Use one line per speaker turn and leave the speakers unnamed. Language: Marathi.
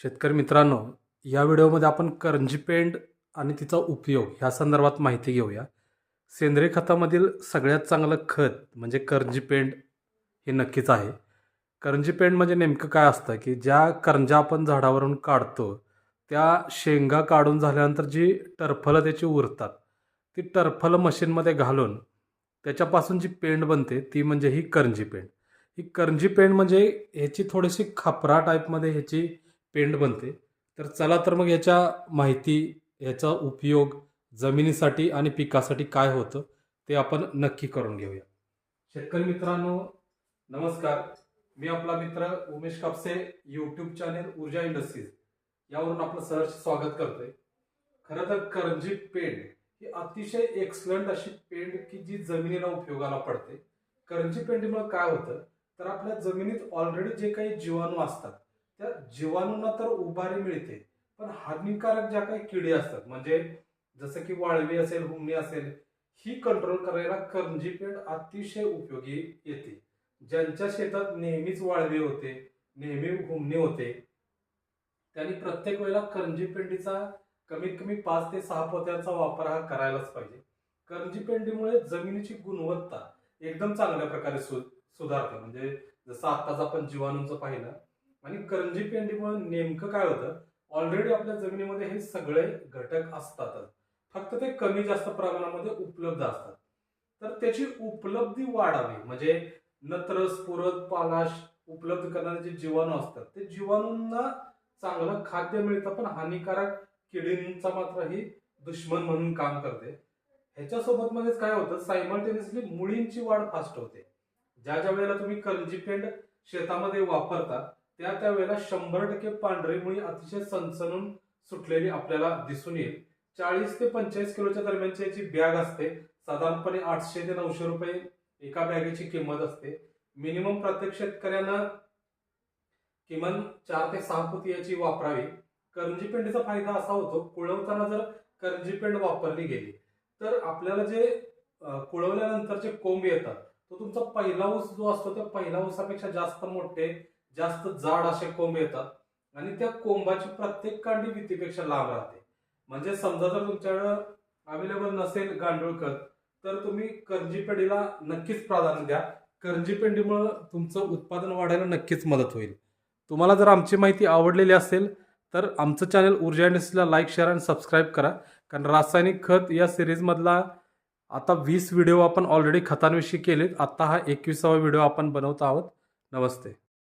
शेतकरी मित्रांनो या व्हिडिओमध्ये आपण करंजी पेंड आणि तिचा उपयोग ह्या संदर्भात माहिती घेऊया. सेंद्रिय खतामधील सगळ्यात चांगलं खत म्हणजे करंजी पेंड हे नक्कीच आहे. करंजी पेंड म्हणजे नेमकं काय असतं की ज्या करंजा आपण झाडावरून काढतो त्या शेंगा काढून झाल्यानंतर जी टरफलं त्याची उरतात ती टरफलं मशीनमध्ये घालून त्याच्यापासून जी पेंड बनते ती म्हणजे ही करंजी पेंड ही करंजी पेंड म्हणजे ह्याची थोडीशी खापरा टाईपमध्ये ह्याची पेंड बनते. तर चला तर मग याच्या माहिती याचा उपयोग जमिनीसाठी आणि पिकासाठी काय होतं ते आपण नक्की करून घेऊया. शेतकरी मित्रांनो नमस्कार. मी आपला मित्र Umesh Kapse YouTube channel Urja industries. यावरून आपलं सहर्ष स्वागत करतोय. खरं तर करंजी पेंड ही अतिशय एक्सलंट अशी पेंड की जी जमिनीला उपयोगाला पडते. करंजी पेंडीमुळे काय होतं? तर आपल्या जमिनीत ऑलरेडी जे काही जीवाणू असतात जीवाणूंना तर उभारी मिळते पण हानिकारक ज्या काही किडे असतात म्हणजे जसं की वाळवी असेल हुमणी असेल ही कंट्रोल करायला करंजी पेंड अतिशय उपयोगी येते. ज्यांच्या शेतात नेहमीच वाळवी होते नेहमी हुमणी होते त्यांनी प्रत्येक वेळेला करंजी पेंडीचा कमीत कमी पाच ते सहा पोत्यांचा वापर हा करायलाच पाहिजे. करंजी पेंडीमुळे जमिनीची गुणवत्ता एकदम चांगल्या प्रकारे सु सुधारते. म्हणजे जसं आत्ताच आपण जीवाणूंचं पाहिलं आणि करंजी पेंडीमुळे नेमकं काय होतं? ऑलरेडी आपल्या जमिनीमध्ये हे सगळे घटक असतातच. फक्त ते कमी जास्त प्रमाणामध्ये उपलब्ध असतात. तर त्याची उपलब्धी वाढावी म्हणजे नत्र स्फुरद पालाश उपलब्ध करणारे जे जीवाणू असतात ते जीवाणूंना चांगलं खाद्य मिळतं पण हानिकारक किडींचा मात्र ही दुश्मन म्हणून काम करते. ह्याच्यासोबत मध्येच काय होतं? सायमल्टेनियसली मुळींची वाढ फास्ट होते. ज्या ज्या वेळेला तुम्ही करंजी पेंड शेतामध्ये वापरता त्या त्या वेळेला शंभर टक्के पांढरी मुळी अतिशय सणसणून सुटलेली आपल्याला दिसून येईल. चाळीस ते पंचेचाळीस किलोच्या दरम्यानची याची बॅग असते. साधारणपणे आठशे ते नऊशे रुपये एका बॅगेची किंमत असते. मिनिमम प्रत्येक शेतकऱ्यांना किमान चार ते सहा पोती याची वापरावी. करंजी पेंडीचा फायदा असा होतो कुळवताना जर करंजी पेंड वापरली गेली तर आपल्याला जे कुळवल्यानंतर जे कोंब येतात तो तुमचा पहिला ऊस जो असतो त्या पहिला ऊसापेक्षा जास्त मोठे जास्त जाड असे कोंब येतात आणि त्या कोंबाची प्रत्येक कांडी भीतीपेक्षा लांब राहते. म्हणजे समजा जर तुमच्याकडं अवेलेबल नसेल गांडूळ खत तर तुम्ही करंजीपेंडीला नक्कीच प्राधान्य द्या. करंजीपेंडीमुळं तुमचं उत्पादन वाढायला नक्कीच मदत होईल. तुम्हाला जर आमची माहिती आवडलेली असेल तर आमचं चॅनल ऊर्जा इंडस्ट्रीला लाईक शेअर आणि सबस्क्राईब करा. कारण रासायनिक खत या सिरीजमधला आता वीस व्हिडिओ आपण ऑलरेडी खतांविषयी केलेत. आत्ता हा एकविसावा व्हिडिओ आपण बनवत आहोत. नमस्ते.